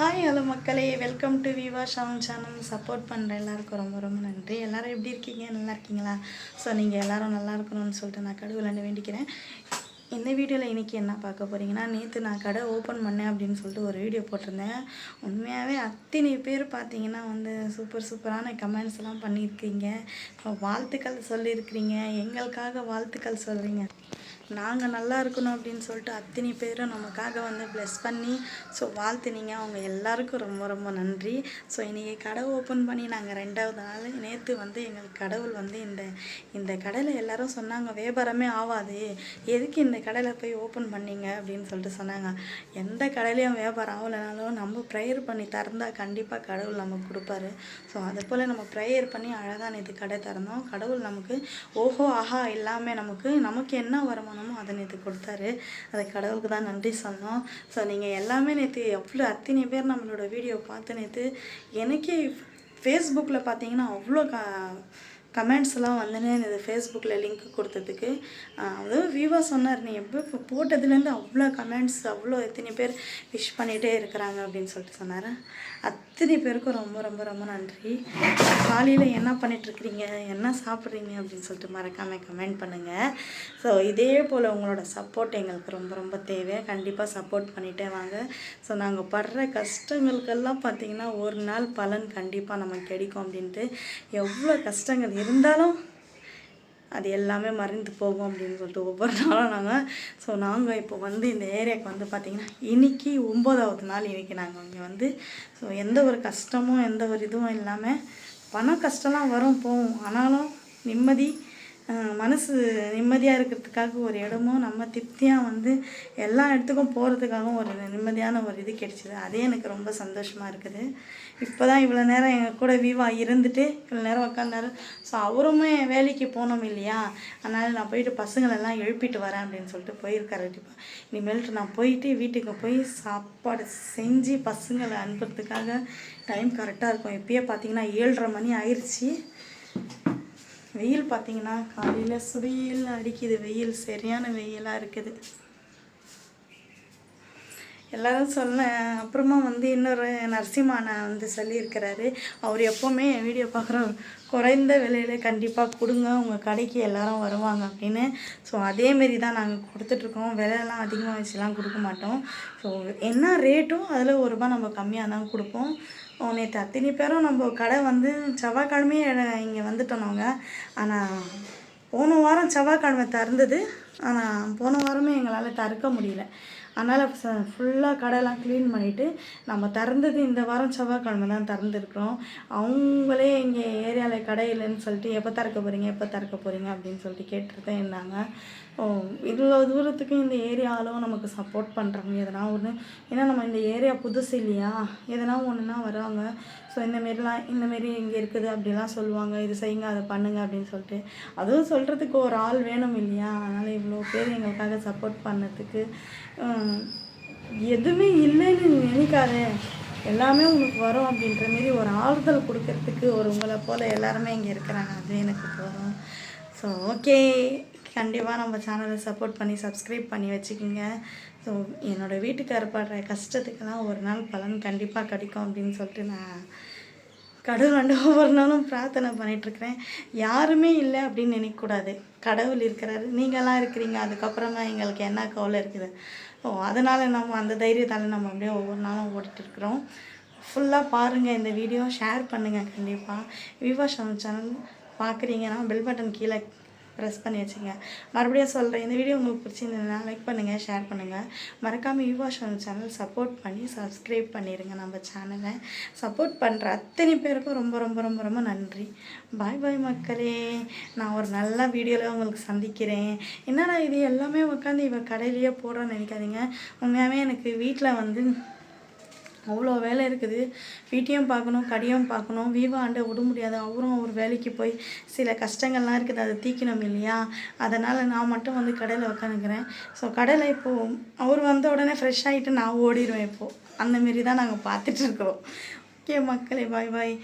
Hi hello மக்களே. Welcome to Viva Sham channel support பண்ணுற எல்லாருக்கும் ரொம்ப ரொம்ப நன்றி. எல்லோரும் எப்படி இருக்கீங்க? நல்லா இருக்கீங்களா? ஸோ நீங்கள் எல்லாரும் நல்லா இருக்கணும்னு சொல்லிட்டு நான் கடவுளை வேண்டிக்கிறேன். இந்த வீடியோவில் இன்றைக்கி என்ன பார்க்க போகிறீங்கன்னா நேற்று நான் கடை ஓப்பன் பண்ணேன் அப்படின்னு சொல்லிட்டு ஒரு வீடியோ போட்டிருந்தேன். உண்மையாகவே அத்தனை பேர் பார்த்தீங்கன்னா வந்து சூப்பர் சூப்பரான கமெண்ட்ஸ் எல்லாம் பண்ணியிருக்கீங்க. வாழ்த்துக்கள் சொல்லியிருக்கிறீங்க. எங்களுக்காக வாழ்த்துக்கள் சொல்கிறீங்க நாங்கள் நல்லா இருக்கணும் அப்படின்னு சொல்லிட்டு அத்தனை பேரும் நமக்காக வந்து ப்ளெஸ் பண்ணி ஸோ வாழ்த்துனீங்க. அவங்க எல்லாருக்கும் ரொம்ப ரொம்ப நன்றி. ஸோ இன்றைக்கி கடை ஓப்பன் பண்ணி நாங்கள் ரெண்டாவது நாள் நேற்று வந்து எங்களுக்கு கடவுள் வந்து இந்த இந்த கடையில் எல்லாரும் சொன்னாங்க வியாபாரமே ஆகாது எதுக்கு இந்த கடையில் போய் ஓப்பன் பண்ணீங்க? அப்படின்னு சொல்லிட்டு சொன்னாங்க. எந்த கடையிலையும் வியாபாரம் ஆகலைனாலும் நம்ம ப்ரேயர் பண்ணி திறந்தால் கண்டிப்பாக கடவுள் நமக்கு கொடுப்பாரு. ஸோ அதை போல் நம்ம ப்ரேயர் பண்ணி அழகாக நேற்று கடை திறந்தோம். கடவுள் நமக்கு ஓஹோ ஆஹா எல்லாமே நமக்கு நமக்கு என்ன வருமானம் அதை நேற்று கொடுத்தாரு. அதை கடவுளுக்கு தான் நன்றி சொன்னோம். ஸோ நீங்கள் எல்லாமே நேற்று எவ்வளோ அத்தனை பேர் நம்மளோட வீடியோ பார்த்து நேற்று எனக்கே ஃபேஸ்புக்கில் பார்த்தீங்கன்னா அவ்வளோ கா கமெண்ட்ஸ் எல்லாம் இந்த ஃபேஸ்புக்கில் லிங்க் கொடுத்ததுக்கு. அதாவது விவா சொன்னார் நீ எப்போ இப்போ போட்டதுலேருந்து அவ்வளோ கமெண்ட்ஸ் அவ்வளோ எத்தனை பேர் விஷ் பண்ணிகிட்டே இருக்கிறாங்க அப்படின்னு சொல்லிட்டு சொன்னார். அத்தனை பேருக்கும் ரொம்ப ரொம்ப ரொம்ப நன்றி. காலையில் என்ன பண்ணிகிட்ருக்கிறீங்க என்ன சாப்பிட்றீங்க? அப்படின்னு சொல்லிட்டு மறக்காமல் கமெண்ட் பண்ணுங்கள் ஸோ இதே போல் உங்களோட சப்போர்ட் எங்களுக்கு ரொம்ப ரொம்ப தேவை. கண்டிப்பாக சப்போர்ட் பண்ணிகிட்டே வாங்க. ஸோ நாங்கள் படுற கஷ்டங்களுக்கெல்லாம் பார்த்தீங்கன்னா ஒரு நாள் பலன் கண்டிப்பாக நமக்கு கிடைக்கும் அப்படின்ட்டு எவ்வளோ கஷ்டங்கள் இருந்தாலும் அது எல்லாமே மறைந்து போகும் அப்படின்னு சொல்லிட்டு ஒவ்வொரு நாளும் நாங்கள் ஸோ நாங்கள் இப்போ வந்து இந்த ஏரியாவுக்கு வந்து பார்த்திங்கன்னா இன்னைக்கு ஒம்போதாவது நாள் இன்றைக்கி நாங்கள் இங்கே வந்து ஸோ எந்த ஒரு கஷ்டமும் எந்த ஒரு இதுவும் இல்லாமல் பண கஷ்டம்லாம் வரும் போகும். ஆனாலும் நிம்மதி மனசு நிம்மதியாக இருக்கிறதுக்காக ஒரு இடமும் நம்ம திருப்தியாக வந்து எல்லா இடத்துக்கும் போகிறதுக்காகவும் ஒரு நிம்மதியான ஒரு இது கிடைச்சிது. அதே எனக்கு ரொம்ப சந்தோஷமாக இருக்குது. இப்போ தான் இவ்வளோ நேரம் எங்கள் கூட வீவா இருந்துட்டு இவ்வளோ நேரம் உட்காந்தாரு ஸோ அவருமே வேலைக்கு போனோம் இல்லையா? அதனால் நான் போயிட்டு பசங்களெல்லாம் எழுப்பிட்டு வரேன் அப்படின்னு சொல்லிட்டு போயிருக்காரு கண்டிப்பாக இனிமேல்ட்டு நான் போயிட்டு வீட்டுக்கு போய் சாப்பாடு செஞ்சு பசங்களை அனுப்புறதுக்காக டைம் கரெக்டாக இருக்கும். இப்பயே பார்த்தீங்கன்னா ஏழரை மணி ஆயிடுச்சு வெயில் பார்த்தீங்கன்னா காலையில் சுவையில் அடிக்குது. வெயில் சரியான வெயிலாக இருக்குது. எல்லாரும் சொன்னேன் அப்புறமா வந்து இன்னொரு நரசிம்மாண்ணா வந்து சொல்லியிருக்கிறாரு. அவர் எப்போவுமே என் வீடியோ பார்க்குற குறைந்த விலையில கண்டிப்பாக கொடுங்க. உங்கள் கடைக்கு எல்லாரும் வருவாங்க அப்படின்னு. ஸோ அதேமாரி தான் நாங்கள் கொடுத்துட்ருக்கோம். விலையெல்லாம் அதிகமாக வச்சுலாம் கொடுக்க மாட்டோம். ஸோ என்ன ரேட்டோ அதில் ஒரு ரூபாய் நம்ம கம்மியாக தான் கொடுப்போம். நேற்று அத்தனை பேரும் நம்ம கடை வந்து செவ்வாய்க்கிழமையே இங்கே வந்துட்டோம் நாங்கள் ஆனால் போன வாரம் செவ்வாய்க்கிழமை திறந்தது. ஆனால் போன வாரமே எங்களால் தறுக்க முடியல. அதனால் ஃபுல்லாக கடையெல்லாம் க்ளீன் பண்ணிவிட்டு நம்ம திறந்தது இந்த வாரம் செவ்வாய்க்கிழமை தான் திறந்துருக்குறோம். அவங்களே இங்கே ஏரியாவில் கடை இல்லைன்னு சொல்லிட்டு எப்போ திறக்க போகிறீங்க எப்போ திறக்க போகிறீங்க அப்படின்னு சொல்லிட்டு கேட்டுட்டு இருந்தாங்க. ஓ இவ்வளோ தூரத்துக்கு இந்த ஏரியாவிலும் நமக்கு சப்போர்ட் பண்ணுறாங்க எதனா ஒன்று ஏன்னா நம்ம இந்த ஏரியா புதுசு இல்லையா? எதனா ஒன்றுனா வராங்க ஸோ இந்தமாரிலாம் இந்தமாரி இங்கே இருக்குது அப்படிலாம் சொல்லுவாங்க. இது செய்யுங்க அதை பண்ணுங்க அப்படின்னு சொல்லிட்டு. அதுவும் சொல்கிறதுக்கு ஒரு ஆள் வேணும் இல்லையா? அதனால் இவ்வளோ பேர் எங்களுக்காக சப்போர்ட் பண்ணதுக்கு எதுவுமே இல்லைன்னு நீ நினைக்காத. எல்லாமே உனக்கு வரும் அப்படின்ற மாரி ஒரு ஆறுதல் கொடுக்கறதுக்கு ஒரு உங்களை போல் எல்லாருமே இங்கே இருக்கிறாங்க. அது எனக்கு போதும். ஸோ ஓகே கண்டிப்பாக நம்ம சேனலை சப்போர்ட் பண்ணி சப்ஸ்கிரைப் பண்ணி வச்சுக்கோங்க. ஸோ என்னோடய வீட்டுக்காரர் படுற கஷ்டத்துக்கெல்லாம் ஒரு நாள் பலன் கண்டிப்பாக கிடைக்கும் அப்படின்னு சொல்லிட்டு நான் கடவுள் வந்து ஒவ்வொரு நாளும் பிரார்த்தனை பண்ணிகிட்ருக்கிறேன் யாருமே இல்லை அப்படின்னு நினைக்கக்கூடாது. கடவுள் இருக்கிறாரு. நீங்களாம் இருக்கிறீங்க. அதுக்கப்புறமா எங்களுக்கு என்ன கவலை இருக்குது. ஓ அதனால் நம்ம அந்த தைரியத்தால் நம்ம அப்படியே ஒவ்வொரு நாளும் ஓடிட்டு இருக்கிறோம் ஃபுல்லாக பாருங்கள் இந்த வீடியோ. ஷேர் பண்ணுங்கள் கண்டிப்பாக விவா சேனல் பார்க்குறீங்கன்னா பெல் பட்டன் கீழே ப்ரெஸ் பண்ணி வச்சுங்க. மறுபடியும் சொல்கிறேன் இந்த வீடியோ உங்களுக்கு பிடிச்சிருந்ததுன்னா லைக் பண்ணுங்கள் ஷேர் பண்ணுங்கள் மறக்காமல் யுவா சேனல் சப்போர்ட் பண்ணி சப்ஸ்கிரைப் பண்ணிடுங்க நம்ம சேனலை சப்போர்ட் பண்ணுற அத்தனை பேருக்கும் ரொம்ப ரொம்ப ரொம்ப ரொம்ப நன்றி. பாய் பாய் மக்களே. நான் ஒரு நல்ல வீடியோவில் உங்களுக்கு சந்திக்கிறேன். என்னடா இது எல்லாமே உட்காந்து இவன் கடையிலேயே போடுறான்னு நினைக்காதீங்க. உண்மையாகவே எனக்கு வீட்டில் வந்து அவ்வளோ வேலை இருக்குது. வீட்டையும் பார்க்கணும் கடையும் பார்க்கணும். வீவா ஆண்டை விட முடியாது. அவரும் ஒரு வேலைக்கு போய் சில கஷ்டங்கள்லாம் இருக்குது. அதை தீக்கணும் இல்லையா? அதனால் நான் மட்டும் வந்து கடையில் உட்காந்துக்கிறேன் ஸோ கடையில் இப்போது அவர் வந்த உடனே ஃப்ரெஷ் ஆகிட்டு நான் ஓடிடுவேன் இப்போது அந்தமாரி தான் நாங்கள் பார்த்துட்ருக்குறோம் ஓகே மக்களே பாய் பாய்